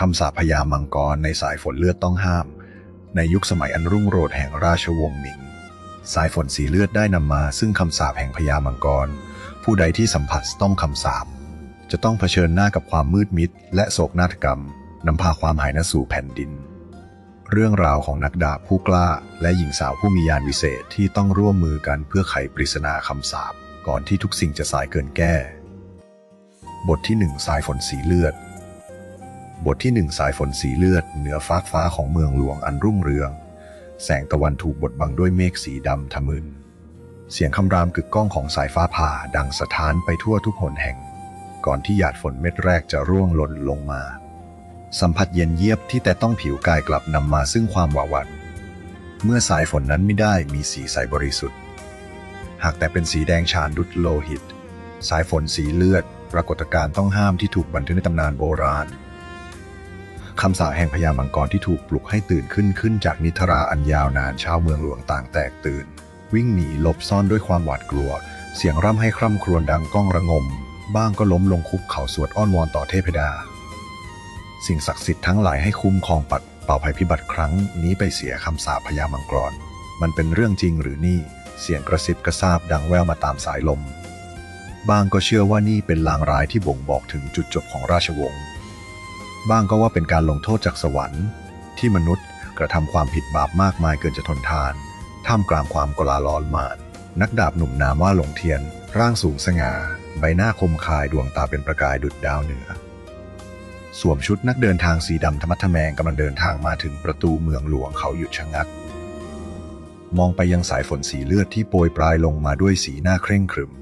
คำสาปพญามังกรในสายฝนเลือดต้องห้าม ในยุคสมัยอันรุ่งโรจน์แห่งราชวงศ์หมิง สายฝนสีเลือดได้นำมาซึ่งคำสาปแห่งพญามังกร ผู้ใดที่สัมผัสต้องคำสาปจะต้องเผชิญหน้ากับความมืดมิด และโศกนาฏกรรมนำพาความหายนะสู่แผ่นดิน เรื่องราวของนักดาบผู้กล้า และหญิงสาวผู้มียานวิเศษที่ต้องร่วมมือกันเพื่อไขปริศนาคำสาปก่อนที่ทุกสิ่งจะสายเกินแก้ บทที่หนึ่งสายฝนสีเลือด บทที่หนึ่งสายฝนสีเลือด เหนือฟากฟ้าของเมืองหลวงอันรุ่งเรือง แสงตะวันถูกบดบังด้วยเมฆสีดำทะมึน เสียงคำรามกึกก้องของสายฟ้าผ่าดังสะท้านไปทั่วทุกหนแห่ง ก่อนที่หยาดฝนเม็ดแรกจะร่วงหล่นลงมา สัมผัสเย็นเยียบที่แต่ต้องผิวกายกลับนำมาซึ่งความหวาดหวั่นเมื่อสายฝนนั้นไม่ได้มีสีใสบริสุทธิ์ หากแต่เป็นสีแดงฉานดุจโลหิต สายฝนสีเลือด ปรากฏการณ์ต้องห้ามที่ถูกบันทึกในตำนานโบราณ คำสาแห่งพญามังกรที่ถูกปลุกให้ตื่นขึ้นขึ้นจากนิทราอันยาวนานชาวเมืองหลวงต่างแตกตื่น วิ่งหนีหลบซ่อนด้วยความหวาดกลัว เสียงร่ำให้คร่ำครวญดังก้องระงม บ้างก็ล้มลงคุกเข่าสวดอ้อนวอนต่อเทพดา สิ่งศักดิ์สิทธิ์ทั้งหลายให้คุ้มครองปัดเป่าภัยพิบัติครั้งนี้ไปเสียคำสาพญามังกร มันเป็นเรื่องจริงหรือนี่เสียงกระซิบกระซาบดังแว่วมาตามสายลมบางก็เชื่อว่านี่เป็นลางร้ายที่บ่งบอกถึงจุดจบของราชวงศ์ บ้างก็ว่าเป็นการลงโทษจากสวรรค์ ที่มนุษย์กระทำความผิดบาปมากมายเกินจะทนทาน ท่ามกลางความกลาลอนมาน นักดาบหนุ่มนามว่าหลงเทียน ร่างสูงสง่า ใบหน้าคมคายดวงตาเป็นประกายดุจดาวเหนือ สวมชุดนักเดินทางสีดำธรรมัทแมงกำลังเดินทางมาถึงประตูเมืองหลวงเขาหยุดชะงัก มองไปยังสายฝนสีเลือดที่โปรยปลายลงมาด้วยสีหน้าเคร่งขรึม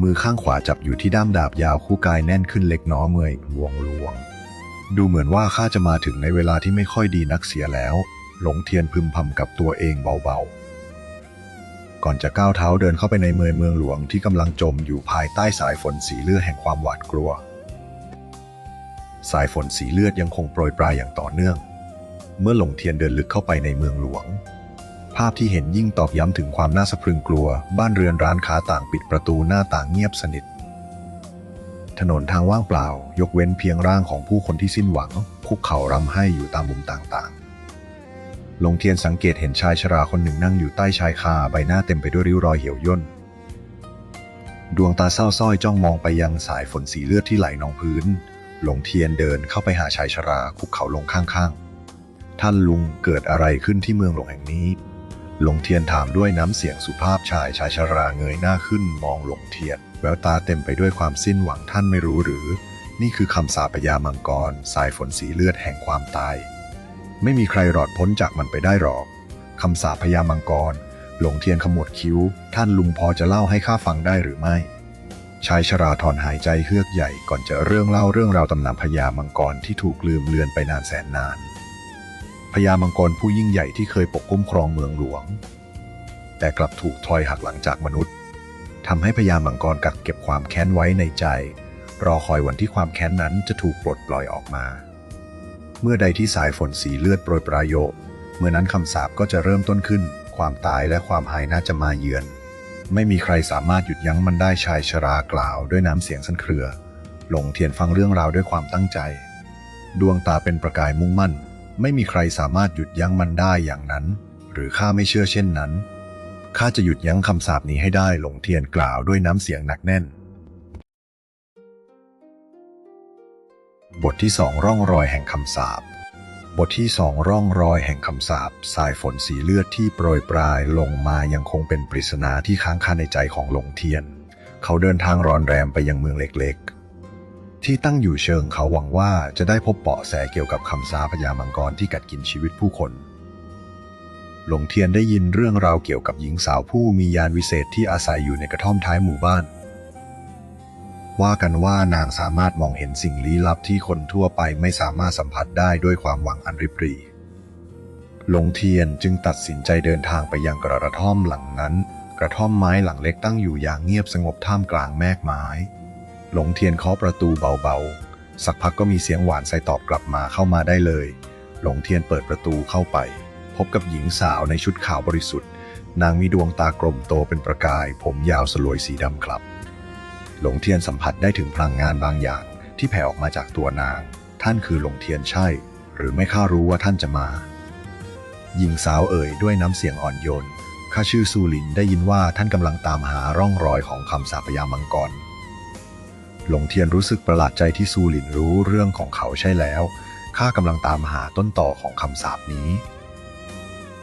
มือข้างขวาจับอยู่ที่ด้ามดาบยาวคู่กายแน่นขึ้นเล็กน้อยเมื่อยลวงลวง ดูเหมือนว่าข้าจะมาถึงในเวลาที่ไม่ค่อยดีนักเสียแล้ว หลงเทียนพึมพำกับตัวเองเบาๆ ก่อนจะก้าวเท้าเดินเข้าไปในเมืองเมืองหลวงที่กำลังจมอยู่ภายใต้สายฝนสีเลือดแห่งความหวาดกลัว สายฝนสีเลือดยังคงโปรยปลายอย่างต่อเนื่อง เมื่อหลงเทียนเดินลึกเข้าไปในเมืองหลวง ภาพที่เห็นยิ่งตอกย้ำถึงความน่าสะพรึงกลัว บ้านเรือนร้านค้าต่างปิดประตูหน้าต่างเงียบสนิท ถนนทางว่างเปล่า ยกเว้นเพียงร่างของผู้คนที่สิ้นหวังคุกเข่ารำไห้อยู่ตามมุมต่างๆหลงเทียนสังเกตเห็นชายชราคนหนึ่งนั่งอยู่ใต้ชายคาใบหน้าเต็มไปด้วยริ้วรอยเหี่ยวย่น ดวงตาเศร้าส้อยจ้องมองไปยังสายฝนสีเลือดที่ไหลนองพื้น หลงเทียนเดินเข้าไปหาชายชราคุกเข่าลงข้างๆ ท่านลุงเกิดอะไรขึ้นที่เมืองหลวงแห่งนี้ หลงเทียนถามด้วยน้ำเสียงสุภาพชายชายชราเงยหน้าขึ้นมองหลงเทียน แววตาเต็มไปด้วยความสิ้นหวังท่านไม่รู้หรือ นี่คือคำสาปพญามังกร สายฝนสีเลือดแห่งความตาย ไม่มีใครรอดพ้นจากมันไปได้หรอกคำสาปพญามังกร หลงเทียนขมวดคิ้ว ท่านลุงพอจะเล่าให้ข้าฟังได้หรือไม่ ชายชราถอนหายใจเฮือกใหญ่ก่อนจะเรื่องเล่าเรื่องราวตำนานพญามังกรที่ถูกลืมเลือนไปนานแสนนาน พญามังกรผู้ยิ่งใหญ่ที่เคยปกคุ้มครองเมืองหลวง แต่กลับถูกทอยหักหลังจากมนุษย์ทำให้พญามังกรกักเก็บความแค้นไว้ในใจ รอคอยวันที่ความแค้นนั้นจะถูกปลดปล่อยออกมา เมื่อใดที่สายฝนสีเลือดโปรยปรายโยเมื่อนั้นคำสาปก็จะเริ่มต้นขึ้น ความตายและความหายน่าจะมาเยือน ไม่มีใครสามารถหยุดยั้งมันได้ชายชรากล่าวด้วยน้ำเสียงสั่นเครือ หลงเทียนฟังเรื่องราวด้วยความตั้งใจ ดวงตาเป็นประกายมุ่งมั่น ไม่มีใครสามารถหยุดยั้งมันได้อย่างนั้น หรือข้าไม่เชื่อเช่นนั้นข้าจะหยุดยั้งคำสาปนี้ให้ได้หลงเทียนกล่าวด้วยน้ำเสียงหนักแน่น บทที่สองร่องรอยแห่งคำสาปบทที่สองร่องรอยแห่งคำสาปสายฝนสีเลือดที่โปรยปลายลงมายังคงเป็นปริศนาที่ค้างคาในใจของหลงเทียน เขาเดินทางรอนแรมไปยังเมืองเล็ก ที่ตั้งอยู่เชิงเขาหวังว่าจะได้พบเบาะแสเกี่ยวกับคำสาปพญามังกรที่กัดกินชีวิตผู้คน หลงเทียนได้ยินเรื่องราวเกี่ยวกับหญิงสาวผู้มียานวิเศษที่อาศัยอยู่ในกระท่อมท้ายหมู่บ้าน ว่ากันว่านางสามารถมองเห็นสิ่งลี้ลับที่คนทั่วไปไม่สามารถสัมผัสได้ด้วยความหวังอันริบหรี่หลงเทียนจึงตัดสินใจเดินทางไปยังกระท่อมหลังนั้น กระท่อมไม้หลังเล็กตั้งอยู่อย่างเงียบสงบท่ามกลางแมกไม้ หลงเทียนเคาะประตูเบาๆ สักพักก็มีเสียงหวานใส่ตอบกลับมาเข้ามาได้เลย หลงเทียนเปิดประตูเข้าไป พบกับหญิงสาวในชุดขาวบริสุทธิ์ นางมีดวงตากลมโตเป็นประกาย ผมยาวสลวยสีดำครับ หลงเทียนสัมผัสได้ถึงพลังงานบางอย่าง ที่แผ่ออกมาจากตัวนางทท่านคือหลงเทียนใช่ หรือไม่ข้ารู้ว่าท่านจะมา หญิงสาวเอ่ยด้วยน้ำเสียงอ่อนโยนข้าชื่อซูลินได้ยินว่าท่านกำลังตามหาร่องรอยของคำสาปยามังกร หลงเทียนรู้สึกประหลาดใจที่ซูหลินรู้เรื่องของเขาใช่แล้ว ข้ากำลังตามหาต้นต่อของคำสาปนี้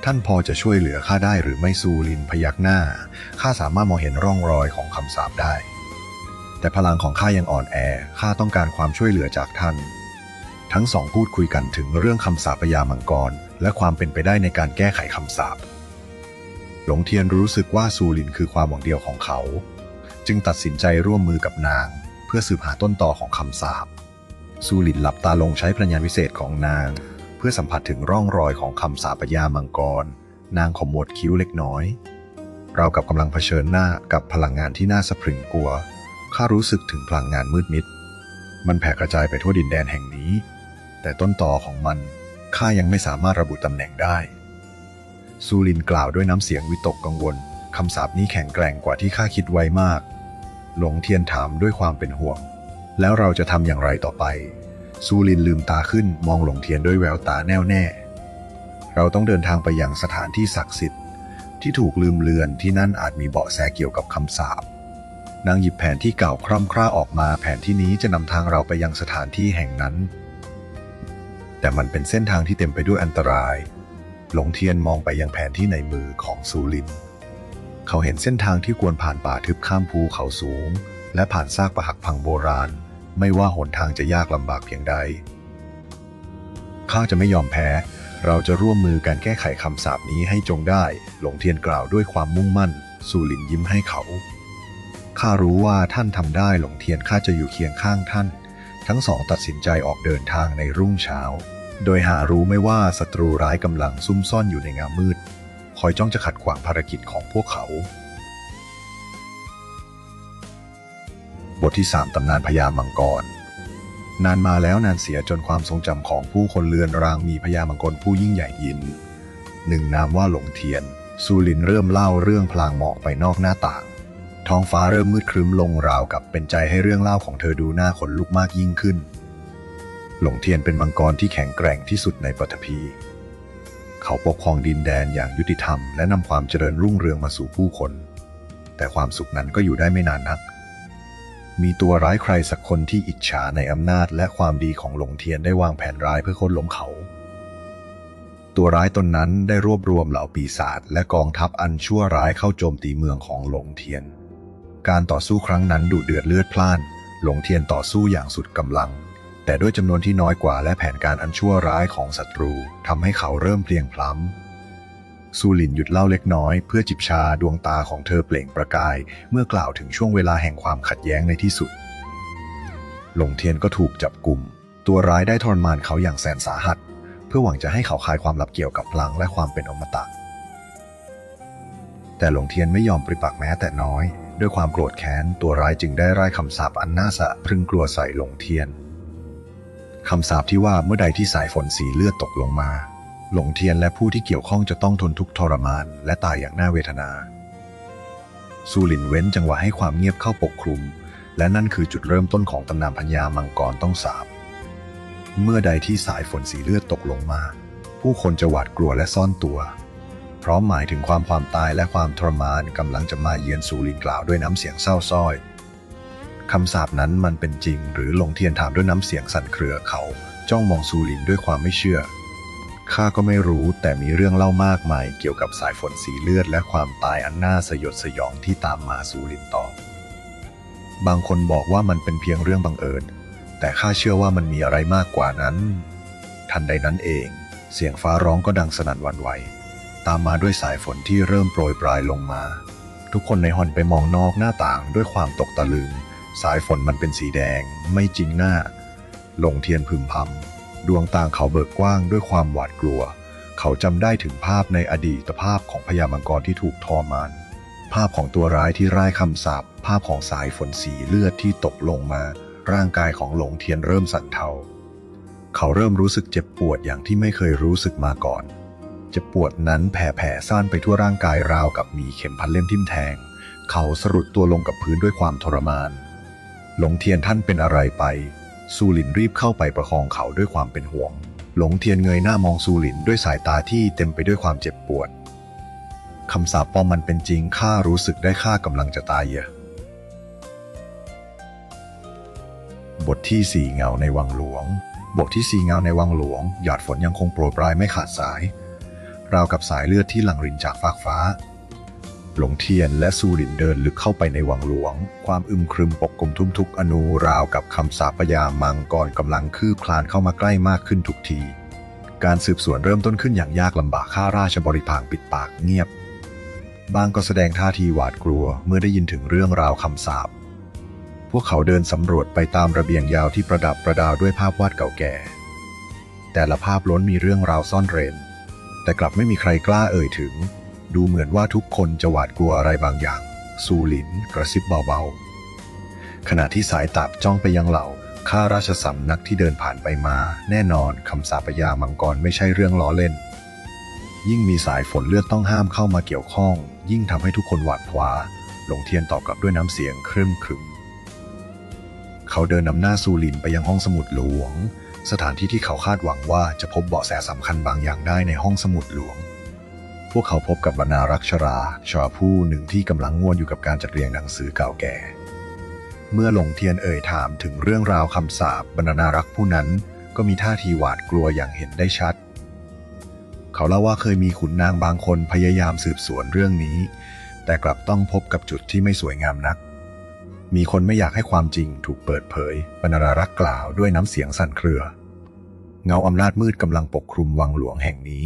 ท่านพอจะช่วยเหลือข้าได้หรือไม่ซูลินพยักหน้า ข้าสามารถมองเห็นร่องรอยของคำสาปได้ แต่พลังของข้ายังอ่อนแอ ข้าต้องการความช่วยเหลือจากท่าน ทั้งสองพูดคุยกันถึงเรื่องคำสาปยามังกร และความเป็นไปได้ในการแก้ไขคำสาป หลงเทียนรู้สึกว่าซูลินคือความหวังเดียวของเขา จึงตัดสินใจร่วมมือกับนาง พื่อสืบหาต้นต่อของคำสาปซูลินหลับตาลงใช้พลังงานวิเศษของนาง เพื่อสัมผัสถึงร่องรอยของคำสาปยามังกร นางขมวดคิ้วเล็กน้อย เรากับกำลังเผชิญหน้ากับพลังงานที่น่าสะพรึงกลัวข้ารู้สึกถึงพลังงานมืดมิด มันแผ่กระจายไปทั่วดินแดนแห่งนี้ แต่ต้นต่อของมันข้ายังไม่สามารถระบุตำแหน่งได้ซูลินกล่าวด้วยน้ำเสียงวิตกกังวลคำสาปนี้แข็งแกร่งกว่าที่ข้าคิดไว้มาก หลงเทียนถามด้วยความเป็นห่วง แล้วเราจะทำอย่างไรต่อไป ซูลินลืมตาขึ้นมองหลงเทียนด้วยแววตาแน่วแน่ เราต้องเดินทางไปยังสถานที่ศักดิ์สิทธิ์ ที่ถูกลืมเลือนที่นั่นอาจมีเบาะแสเกี่ยวกับคำสาปนางหยิบแผนที่เก่าคร่ำคร่าออกมาแผนที่นี้จะนำทางเราไปยังสถานที่แห่งนั้น แต่มันเป็นเส้นทางที่เต็มไปด้วยอันตราย หลงเทียนมองไปยังแผนที่ในมือของซูลิน เขาเห็นเส้นทางที่กวนผ่านป่าทึบข้ามภูเขาสูง และผ่านซากปรักหักพังโบราณ ไม่ว่าหนทางจะยากลำบากเพียงใด ข้าจะไม่ยอมแพ้ เราจะร่วมมือการแก้ไขคำสาปนี้ให้จงได้ หลงเทียนกล่าวด้วยความมุ่งมั่นซูลินยิ้มให้เขา ข้ารู้ว่าท่านทำได้หลงเทียนข้าจะอยู่เคียงข้างท่าน ทั้งสองตัดสินใจออกเดินทางในรุ่งเช้า โดยหารู้ไม่ว่าศัตรูร้ายกำลังซุ่มซ่อนอยู่ในเงามืด คอยจ้องจะขัดขวางภารกิจของพวกเขา บทที่ 3 ตำนานพญามังกร นานมาแล้วนานเสียจนความทรงจำของผู้คนเลือนรางมีพญามังกรผู้ยิ่งใหญ่ยิน หนึ่งนามว่าหลงเทียนซูลินเริ่มเล่าเรื่องพลางหมอกไปนอกหน้าต่าง ท้องฟ้าเริ่มมืดครึ้มลงราวกับเป็นใจให้เรื่องเล่าของเธอดูน่าขนลุกมากยิ่งขึ้น หลงเทียนเป็นมังกรที่แข็งแกร่งที่สุดในปฐพี เขาปกครองดินแดนอย่างยุติธรรมและนำความเจริญรุ่งเรืองมาสู่ผู้คน แต่ความสุขนั้นก็อยู่ได้ไม่นานนัก มีตัวร้ายใครสักคนที่อิจฉาในอำนาจและความดีของหลงเทียนได้วางแผนร้ายเพื่อโค่นล้มเขา ตัวร้ายตนนั้นได้รวบรวมเหล่าปีศาจและกองทัพอันชั่วร้ายเข้าโจมตีเมืองของหลงเทียน การต่อสู้ครั้งนั้นดุเดือดเลือดพล่าน หลงเทียนต่อสู้อย่างสุดกำลัง แต่ด้วยจำนวนที่น้อยกว่าและแผนการอันชั่วร้ายของศัตรูทำให้เขาเริ่มเพลียงพล้ำซูลินหยุดเล่าเล็กน้อยเพื่อจิบชาดวงตาของเธอเปล่งประกาย เมื่อกล่าวถึงช่วงเวลาแห่งความขัดแย้งในที่สุด หลงเทียนก็ถูกจับกลุ่ม ตัวร้ายได้ทรมานเขาอย่างแสนสาหัส เพื่อหวังจะให้เขาคลายความลับเกี่ยวกับพลังและความเป็นอมตะ แต่หลงเทียนไม่ยอมปริปากแม้แต่น้อย ด้วยความโกรธแค้นตัวร้ายจึงได้ไร้คำสาปอันน่าสะพรึงกลัวใส่หลงเทียน คำสาปที่ว่าเมื่อใดที่สายฝนสีเลือดตกลงมา หลงเทียนและผู้ที่เกี่ยวข้องจะต้องทนทุกข์ทรมาน และตายอย่างน่าเวทนา ซูลินเว้นจังหวะให้ความเงียบเข้าปกคลุม และนั่นคือจุดเริ่มต้นของตำนานพญามังกรต้องสาบ เมื่อใดที่สายฝนสีเลือดตกลงมา ผู้คนจะหวาดกลัวและซ่อนตัว พร้อมหมายถึงความความตายและความทรมานกำลังจะมาเยือนซูลินกล่าวด้วยน้ำเสียงเศร้าส้อย คำสาปนั้นมันเป็นจริง หรือหลงเทียนถามด้วยน้ำเสียงสั่นเครือเขาจ้องมองซูลินด้วยความไม่เชื่อ ข้าก็ไม่รู้แต่มีเรื่องเล่ามากมายเกี่ยวกับสายฝนสีเลือดและความตายอันน่าสยดสยองที่ตามมาซูลินตอบบางคนบอกว่ามันเป็นเพียงเรื่องบังเอิญ แต่ข้าเชื่อว่ามันมีอะไรมากกว่านั้น ทันใดนั้นเอง เสียงฟ้าร้องก็ดังสนั่นวันไหว ตามมาด้วยสายฝนที่เริ่มโปรยปลายลงมา ทุกคนในฮอนไปมองนอกหน้าต่างด้วยความตกตะลึง สายฝนมันเป็นสีแดง ไม่จริงหน้าลงเทียนพึมพำดวงตาเขาเบิกกว้างด้วยความหวาดกลัว เขาจำได้ถึงภาพในอดีตภาพของพญามังกรที่ถูกทรมาน ภาพของตัวร้ายที่ร่ายคำสาปภาพของสายฝนสีเลือดที่ตกลงมา ร่างกายของหลงเทียนเริ่มสั่นเทา เขาเริ่มรู้สึกเจ็บปวดอย่างที่ไม่เคยรู้สึกมาก่อนเจ็บปวดนั้นแผ่แผ่ซ่านไปทั่วร่างกายราวกับมีเข็มพันเล่มทิ่มแทง เขาสรุดตัวลงกับพื้นด้วยความทรมาน หลงเทียนท่านเป็นอะไรไป ซูหลินรีบเข้าไปประคองเขาด้วยความเป็นห่วง หลงเทียนเงยหน้ามองซูหลินด้วยสายตาที่เต็มไปด้วยความเจ็บปวดคำสาปปอมมันเป็นจริงข้ารู้สึกได้ข้ากำลังจะตายเยอะบทที่สี่เงาในวังหลวง บทที่สี่เงาในวังหลวง หยาดฝนยังคงโปรยปลายไม่ขาดสาย ราวกับสายเลือดที่หลั่งรินจากฟากฟ้า หลงเทียนและซูหลินเดินลึกเข้าไปในวังหลวง ความอึมครึมปกคลุมทุกอนูราวกับคำสาปยามังกรกำลังคืบคลานเข้ามาใกล้มากขึ้นทุกที การสืบสวนเริ่มต้นขึ้นอย่างยากลำบากข้าราชบริพารปิดปากเงียบ บางก็แสดงท่าทีหวาดกลัวเมื่อได้ยินถึงเรื่องราวคำสาปพวกเขาเดินสำรวจไปตามระเบียงยาวที่ประดับประดาด้วยภาพวาดเก่าแก่ แต่ละภาพล้นมีเรื่องราวซ่อนเร้นแต่กลับไม่มีใครกล้าเอ่ยถึง ดูเหมือนว่าทุกคนจะหวาดกลัวอะไรบางอย่าง ซูหลินกระซิบเบาๆ ขณะที่สายตาจ้องไปยังเหล่าข้าราชสำนักที่เดินผ่านไปมา แน่นอนคำสาปยามังกรไม่ใช่เรื่องล้อเล่น ยิ่งมีสายฝนเลือดต้องห้ามเข้ามาเกี่ยวข้อง ยิ่งทำให้ทุกคนหวาดผวาหลงเทียนตอบกลับด้วยน้ำเสียงครึมครึมเขาเดินนำหน้าซูลินไปยังห้องสมุดหลวง สถานที่ที่เขาคาดหวังว่าจะพบเบาะแสสำคัญบางอย่างได้ในห้องสมุดหลวง พวกเขาพบกับบรรณารักษรา ชาวผู้หนึ่งที่กำลังง่วนอยู่กับการจัดเรียงหนังสือเก่าแก่ เมื่อหลงเทียนเอ่ยถามถึงเรื่องราวคำสาปบรรณารักษ์ผู้นั้น ก็มีท่าทีหวาดกลัวอย่างเห็นได้ชัด เขาเล่าว่าเคยมีขุนนางบางคนพยายามสืบสวนเรื่องนี้ แต่กลับต้องพบกับจุดที่ไม่สวยงามนัก มีคนไม่อยากให้ความจริงถูกเปิดเผยบรรณารักษ์กล่าวด้วยน้ำเสียงสั่นเครือ เงาอำนาจมืดกำลังปกคลุมวังหลวงแห่งนี้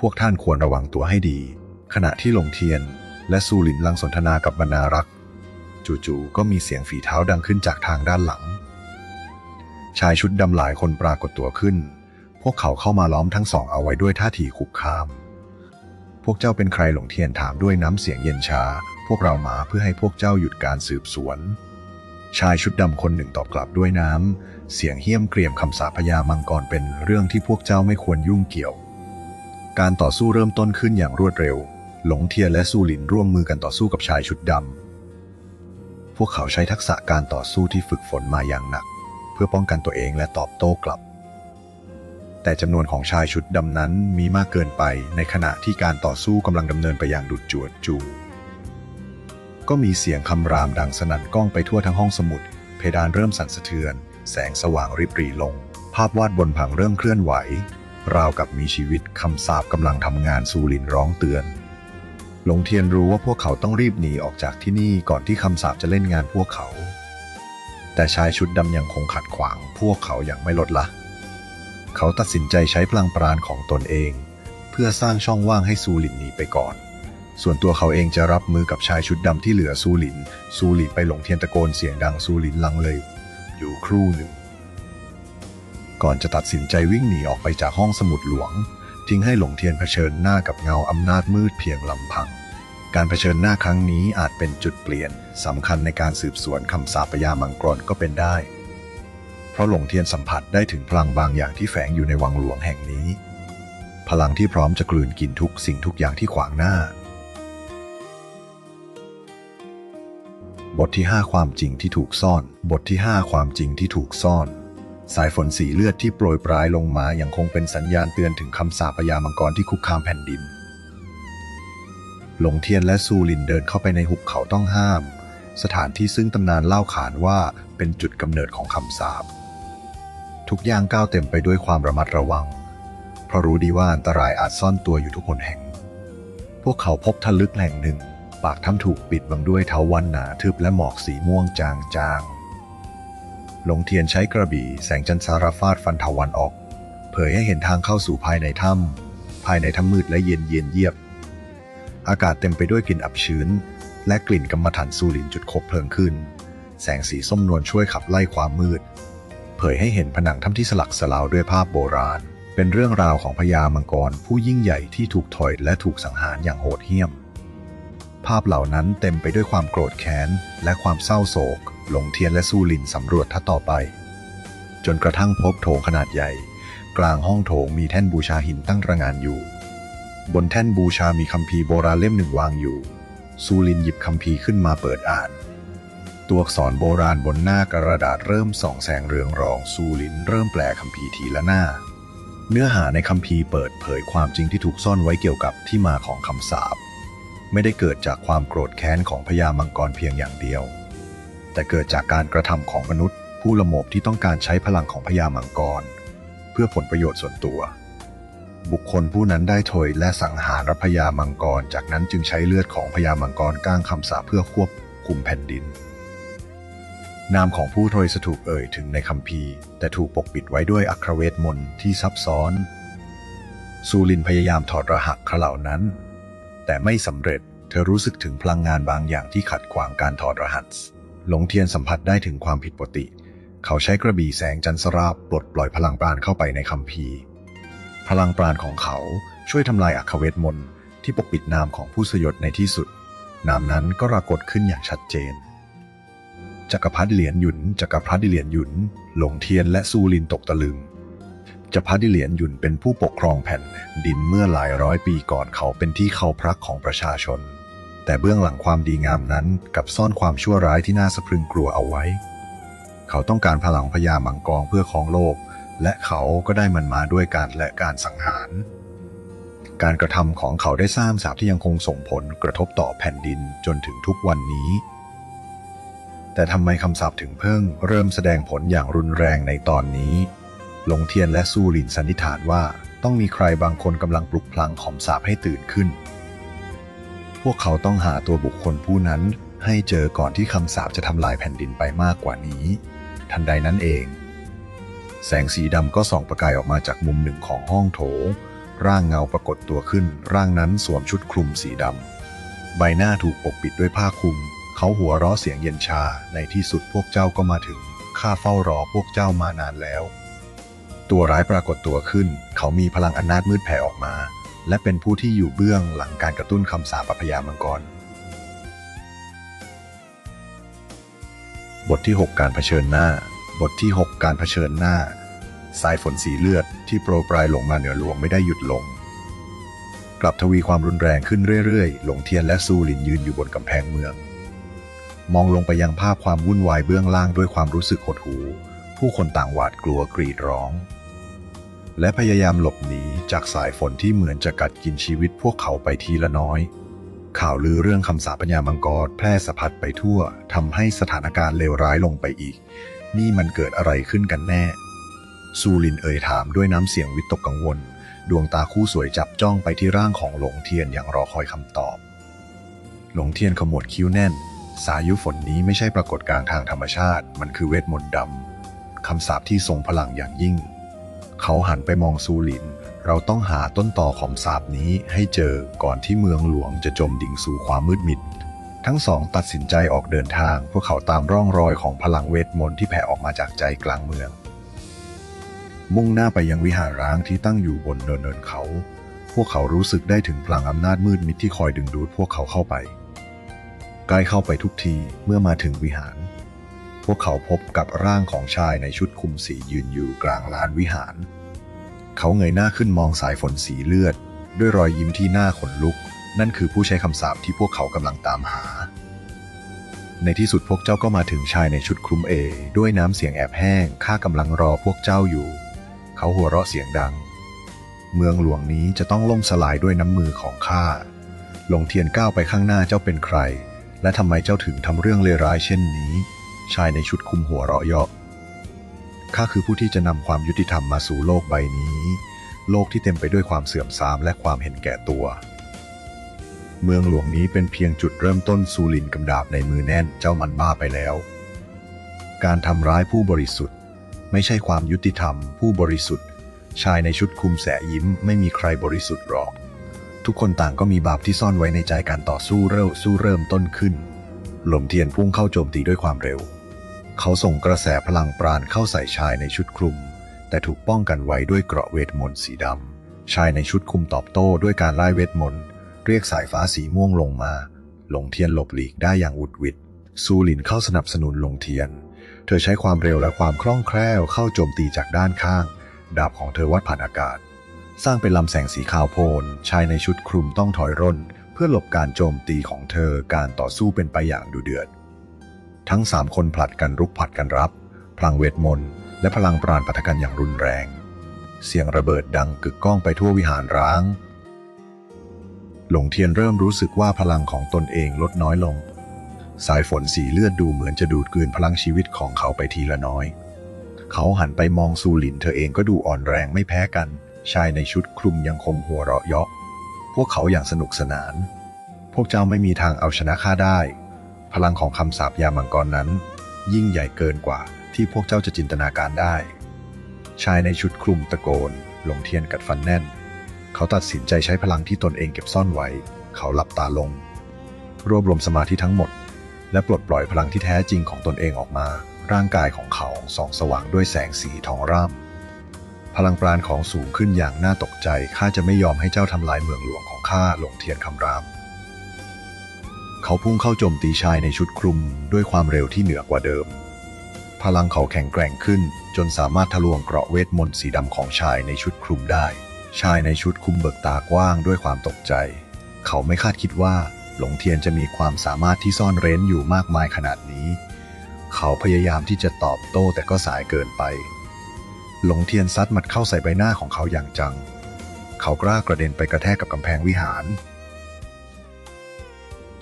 พวกท่านควรระวังตัวให้ดี ขณะที่หลงเทียน และซูหลินลังสนทนากับบรรณารักษ์จู่ๆก็มีเสียงฝีเท้าดังขึ้นจากทางด้านหลัง ชายชุดดำหลายคนปรากฏตัวขึ้น พวกเขาเข้ามาล้อมทั้งสองเอาไว้ด้วยท่าทีคุกคาม พวกเจ้าเป็นใครหลงเทียนถามด้วยน้ำเสียงเย็นชา พวกเรามาเพื่อให้พวกเจ้าหยุดการสืบสวน ชายชุดดำคนหนึ่งตอบกลับด้วยน้ำ เสียงเหี้ยมเกรียมคำสาปพยามังกรเป็นเรื่องที่พวกเจ้าไม่ควรยุ่งเกี่ยว การต่อสู้เริ่มต้นขึ้นอย่างรวดเร็ว หลงเทียนและซูหลินร่วมมือกันต่อสู้กับชายชุดดำ พวกเขาใช้ทักษะการต่อสู้ที่ฝึกฝนมาอย่างหนัก เพื่อป้องกันตัวเองและตอบโต้กลับ แต่จำนวนของชายชุดดำนั้นมีมากเกินไปในขณะที่การต่อสู้กำลังดำเนินไปอย่างดุจจวดจู ก็มีเสียงคำรามดังสนั่นก้องไปทั่วทั้งห้องสมุด เพดานเริ่มสั่นสะเทือน แสงสว่างริบหรี่ลง ภาพวาดบนผังเริ่มเคลื่อนไหว ราวกับมีชีวิตคำสาปกำลังทำงานซูลินร้องเตือน หลงเทียนรู้ว่าพวกเขาต้องรีบหนีออกจากที่นี่ก่อนที่คำสาปจะเล่นงานพวกเขา แต่ชายชุดดำยังคงขัดขวางพวกเขาอย่างไม่ลดละ เขาตัดสินใจใช้พลังปราณของตนเอง เพื่อสร้างช่องว่างให้ซูลินหนีไปก่อน ส่วนตัวเขาเองจะรับมือกับชายชุดดำที่เหลือซูลิน ซูลินไปหลงเทียนตะโกนเสียงดังซูลินลังเลย อยู่ครู่หนึ่ง ก่อนจะตัดสินใจวิ่งหนีออกไปจากห้องสมุดหลวง ทิ้งให้หลงเทียนเผชิญหน้ากับเงาอำนาจมืดเพียงลำพัง การเผชิญหน้าครั้งนี้อาจเป็นจุดเปลี่ยนสำคัญในการสืบสวนคำสาปยามังกรก็เป็นได้ เพราะหลงเทียนสัมผัสได้ถึงพลังบางอย่างที่แฝงอยู่ในวังหลวงแห่งนี้ พลังที่พร้อมจะกลืนกินทุกสิ่งทุกอย่างที่ขวางหน้า บทที่ 5 ความจริงที่ถูกซ่อน บทที่ 5 ความจริงที่ถูกซ่อน สายฝนสีเลือดที่โปรยปลายลงมาอยังคงเป็นสัญญาณเตือนถึงคำสาปยามังกรที่คุกคามแผ่นดิน หลงเทียนและซูลินเดินเข้าไปในหุบเขาต้องห้าม สถานที่ซึ่งตำนานเล่าขานว่าเป็นจุดกำเนิดของคำสาปทุกอย่างก้าวเต็มไปด้วยความระมัดระวัง เพราะรู้ดีว่าอันตรายอาจซ่อนตัวอยู่ทุกคนแห่ง พวกเขาพบทะลึกแหล่งหนึ่ง ปากถ้ำถูกปิดบังด้วยเถาวันหนาทึบและหมอกสีม่วงจางๆ หลงเทียนใช้กระบี่แสงจันทราฟาดฟันเถาวันออก เผยให้เห็นทางเข้าสู่ภายในถ้ำภายในถ้ำมืดและเย็นเย็นเยียบ อากาศเต็มไปด้วยกลิ่นอับชื้น และกลิ่นกำมะถันซูลินจุดคบเพลิงขึ้น แสงสีส้มนวลช่วยขับไล่ความมืด เผยให้เห็นผนังถ้ำที่สลักสลาวด้วยภาพโบราณ เป็นเรื่องราวของพญามังกรผู้ยิ่งใหญ่ที่ถูกถอยและถูกสังหารอย่างโหดเหี้ยม ภาพเหล่านั้นเต็มไปด้วยความโกรธแค้น และความเศร้าโศก หลงเทียนและซูลินสำรวจท่าต่อไป จนกระทั่งพบโถงขนาดใหญ่ กลางห้องโถงมีแท่นบูชาหินตั้งระงานอยู่ บนแท่นบูชามีคัมภีร์โบราณเล่มหนึ่งวางอยู่ ซูลินหยิบคัมภีร์ขึ้นมาเปิดอ่าน ตัวอักษรโบราณบนหน้ากระดาษเริ่มส่องแสงเรืองรอง ซูลินเริ่มแปลคัมภีร์ทีละหน้า เนื้อหาในคัมภีร์เปิดเผยความจริงที่ถูกซ่อนไว้เกี่ยวกับที่มาของคำสาป ไม่ได้เกิดจากความโกรธแค้นของพญามังกรเพียงอย่างเดียว แต่เกิดจากการกระทำของมนุษย์ ผู้ละโมบที่ต้องการใช้พลังของพญามังกร เพื่อผลประโยชน์ส่วนตัว บุคคลผู้นั้นได้ถอยและสังหารพญามังกร จากนั้นจึงใช้เลือดของพญามังกรก้างคำสาเพื่อควบคุมแผ่นดิน นามของผู้ทรยสถูกเอ่ยถึงในคัมภีร์ แต่ถูกปกปิดไว้ด้วยอัครเวทมนต์ที่ซับซ้อน ซูลินพยายามถอดรหัสเหล่านั้น แต่ไม่สำเร็จ เธอรู้สึกถึงพลังงานบางอย่างที่ขัดขวางการถอดรหัส หลงเทียนสัมผัสได้ถึงความผิดปกติ เขาใช้กระบี่แสงจันทราปลดปล่อยพลังปราณเข้าไปในคัมภีร์ พลังปราณของเขาช่วยทำลายอัคเวทมนต์ที่ปกปิดนามของผู้สยดในที่สุด นามนั้นก็ปรากฏขึ้นอย่างชัดเจน จักรพรรดิเหรียญหยุน จักรพรรดิเหรียญหยุน หลงเทียนและซูลินตกตะลึง จักรพรรดิเหรียญหยุนเป็นผู้ปกครองแผ่นดินเมื่อหลายร้อยปีก่อนเขาเป็นที่เคารพรักของประชาชน แต่เบื้องหลังความดีงามนั้นกับซ่อนความชั่วร้ายที่น่าสะพรึงกลัวเอาไว้ เขาต้องการพลังพญามังกรเพื่อครองโลก และเขาก็ได้มันมาด้วยการและการสังหาร การกระทำของเขาได้สร้างสาปที่ยังคงส่งผลกระทบต่อแผ่นดินจนถึงทุกวันนี้แต่ทำไมคำสาปถึงเพิ่งเริ่มแสดงผลอย่างรุนแรงในตอนนี้ หลงเทียนและซูหลินสันนิษฐานว่าต้องมีใครบางคนกำลังปลุกพลังของสาปให้ตื่นขึ้น พวกเขาต้องหาตัวบุคคลผู้นั้นให้เจอก่อนที่คำสาปจะทำลายแผ่นดินไปมากกว่านี้ ทันใดนั้นเอง แสงสีดำก็ส่องประกายออกมาจากมุมหนึ่งของห้องโถง ร่างเงาปรากฏตัวขึ้น ร่างนั้นสวมชุดคลุมสีดำ ใบหน้าถูกปกปิดด้วยผ้าคลุม เขาหัวเราะเสียงเย็นชา ในที่สุดพวกเจ้าก็มาถึง ข้าเฝ้ารอพวกเจ้ามานานแล้ว ตัวร้ายปรากฏตัวขึ้น เขามีพลังอำนาจมืดแผ่ออกมา และเป็นผู้ที่อยู่เบื้องหลังการกระตุ้นคำสาปพญามังกร บทที่ 6 การเผชิญหน้า บทที่ 6 การเผชิญหน้า สายฝนสีเลือดที่โปรยปลายลงมาเหนือหลวงไม่ได้หยุดลง กลับทวีความรุนแรงขึ้นเรื่อยๆ หลงเทียนและซูหลินยืนอยู่บนกำแพงเมือง มองลงไปยังภาพความวุ่นวายเบื้องล่างด้วยความรู้สึกหดหู่ ผู้คนต่างหวาดกลัวกรีดร้อง และพยายามหลบหนีจากสายฝนที่เหมือนจะกัดกินชีวิตพวกเขาไปทีละน้อย ข่าวลือเรื่องคำสาปพญามังกรแพร่สะพัดไปทั่วทำให้สถานการณ์เลวร้ายลงไปอีก นี่มันเกิดอะไรขึ้นกันแน่ ซูลินเอ่ยถามด้วยน้ำเสียงวิตกกังวล ดวงตาคู่สวยจับจ้องไปที่ร่างของหลงเทียนอย่างรอคอยคำตอบ หลงเทียนขมวดคิ้วแน่นสายุฝนนี้ไม่ใช่ปรากฏการณ์ทางธรรมชาติ มันคือเวทมนต์ดำ คำสาปที่ทรงพลังอย่างยิ่ง เขาหันไปมองซูลิน เราต้องหาต้นต่อของสาปนี้ให้เจอก่อนที่เมืองหลวงจะจมดิ่งสู่ความมืดมิด ทั้งสองตัดสินใจออกเดินทาง พวกเขาตามร่องรอยของพลังเวทมนต์ที่แผ่ออกมาจากใจกลางเมือง มุ่งหน้าไปยังวิหารร้างที่ตั้งอยู่บนเนินเนินเขา พวกเขารู้สึกได้ถึงพลังอำนาจมืดมิดที่คอยดึงดูดพวกเขาเข้าไปใกล้เข้าไปทุกทีเมื่อมาถึงวิหาร พวกเขาพบกับร่างของชายในชุดคลุมสียืนอยู่กลางลานวิหาร เขาเงยหน้าขึ้นมองสายฝนสีเลือด ด้วยรอยยิ้มที่หน้าขนลุก นั่นคือผู้ใช้คำสาปที่พวกเขากำลังตามหา ในที่สุดพวกเจ้าก็มาถึงชายในชุดคลุมเอ ด้วยน้ำเสียงแอบแห้งข้ากำลังรอพวกเจ้าอยู่ เขาหัวเราะเสียงดัง เมืองหลวงนี้จะต้องล่มสลายด้วยน้ำมือของข้าหลงเทียนก้าวไปข้างหน้าเจ้าเป็นใคร และทำไมเจ้าถึงทำเรื่องเลวร้ายเช่นนี้ ชายในชุดคุมหัวเราะเยาะข้าคือผู้ที่จะนำความยุติธรรมมาสู่โลกใบนี้ โลกที่เต็มไปด้วยความเสื่อมทรามและความเห็นแก่ตัว เมืองหลวงนี้เป็นเพียงจุดเริ่มต้นซูลินกำดาบในมือแน่นเจ้ามันบ้าไปแล้ว การทำร้ายผู้บริสุทธิ์ ไม่ใช่ความยุติธรรม ผู้บริสุทธิ์ ชายในชุดคุมแสยิ้มไม่มีใครบริสุทธิ์หรอก ทุกคนต่างก็มีบาปที่ซ่อนไว้ในใจการต่อสู้เริ่มสู้เริ่มต้นขึ้น ลมเทียนพุ่งเข้าโจมตีด้วยความเร็ว เขาส่งกระแสพลังปราณเข้าใส่ชายในชุดคลุม แต่ถูกป้องกันไว้ด้วยเกราะเวทมนต์สีดำ ชายในชุดคลุมตอบโต้ด้วยการไล่เวทมนต์เรียกสายฟ้าสีม่วงลงมา หลงเทียนหลบหลีกได้อย่างอุดวิดซูหลินเข้าสนับสนุนหลงเทียน เธอใช้ความเร็วและความคล่องแคล่วเข้าโจมตีจากด้านข้าง ดาบของเธอวัดผ่านอากาศ สร้างเป็นลำแสงสีขาวโพลนชายในชุดคลุมต้องถอยร่น เพื่อหลบการโจมตีของเธอการต่อสู้เป็นไปอย่างดุเดือด ทั้งสามคนผลัดกันรุกผลัดกันรับ พลังเวทมนต์และพลังปราณปะทะกันอย่างรุนแรง เสียงระเบิดดังกึกก้องไปทั่ววิหารร้าง หลงเทียนเริ่มรู้สึกว่าพลังของตนเองลดน้อยลง สายฝนสีเลือดดูเหมือนจะดูดกลืนพลังชีวิตของเขาไปทีละน้อย เขาหันไปมองซูหลินเธอเองก็ดูอ่อนแรงไม่แพ้กัน ชายในชุดคลุมยังคงหัวเราะเยาะ พวกเขาอย่างสนุกสนาน พวกเจ้าไม่มีทางเอาชนะข้าได้ พลังของคำสาปยามังกรนั้น ยิ่งใหญ่เกินกว่าที่พวกเจ้าจะจินตนาการได้ ชายในชุดคลุมตะโกน หลงเทียนกัดฟันแน่น เขาตัดสินใจใช้พลังที่ตนเองเก็บซ่อนไว้ เขาหลับตาลง รวบรวมสมาธิทั้งหมด และปลดปล่อยพลังที่แท้จริงของตนเองออกมา ร่างกายของเขาส่องสว่างด้วยแสงสีทองร่ำพลังปราณของสูงขึ้นอย่างน่าตกใจข้าจะไม่ยอมให้เจ้าทำลายเมืองหลวงของข้าหลงเทียนคำราม เขาพุ่งเข้าโจมตีชายในชุดคลุมด้วยความเร็วที่เหนือกว่าเดิม พลังเขาแข็งแกร่งขึ้น จนสามารถทะลวงเกราะเวทมนต์สีดำของชายในชุดคลุมได้ ชายในชุดคลุมเบิกตากว้างด้วยความตกใจ เขาไม่คาดคิดว่าหลงเทียนจะมีความสามารถที่ซ่อนเร้นอยู่มากมายขนาดนี้ เขาพยายามที่จะตอบโต้แต่ก็สายเกินไป หลงเทียนซัดหมัดเข้าใส่ใบหน้าของเขาอย่างจัง เขากล้ากระเด็นไปกระแทกกับกำแพงวิหาร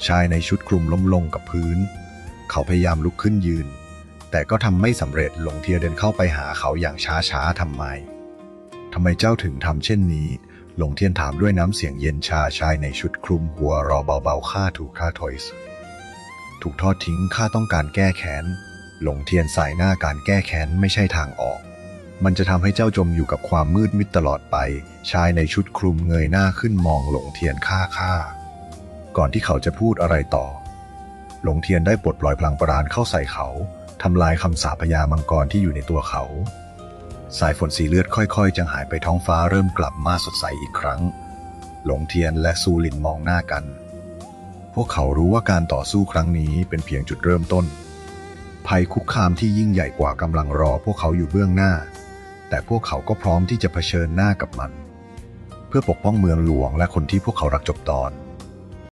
ชายในชุดคลุมล้มลงกับพื้น เขาพยายามลุกขึ้นยืน แต่ก็ทำไม่สำเร็จหลงเทียนเดินเข้าไปหาเขาอย่างช้าๆทำไมทำไมเจ้าถึงทำเช่นนี้ หลงเทียนถามด้วยน้ำเสียงเย็นชาชายในชุดคลุมหัวรอเบาๆข้าถูกฆ่าทอยส์ถูกทอดทิ้งข้าต้องการแก้แค้น หลงเทียนสายหน้าการแก้แค้นไม่ใช่ทางออก มันจะทำให้เจ้าจมอยู่กับความมืดมิดตลอดไป ชายในชุดคลุมเงยหน้าขึ้นมองหลงเทียนฆ่าฆ่า ก่อนที่เขาจะพูดอะไรต่อ หลงเทียนได้ปลดปล่อยพลังปราณเข้าใส่เขาทำลายคำสาปพยามังกรที่อยู่ในตัวเขา สายฝนสีเลือดค่อยๆจางหายไปท้องฟ้าเริ่มกลับมาสดใสอีกครั้ง หลงเทียนและซูลินมองหน้ากัน พวกเขารู้ว่าการต่อสู้ครั้งนี้เป็นเพียงจุดเริ่มต้น ภัยคุกคามที่ยิ่งใหญ่กว่ากำลังรอพวกเขาอยู่เบื้องหน้า แต่พวกเขาก็พร้อมที่จะเผชิญหน้ากับมัน เพื่อปกป้องเมืองหลวงและคนที่พวกเขารักจบตอน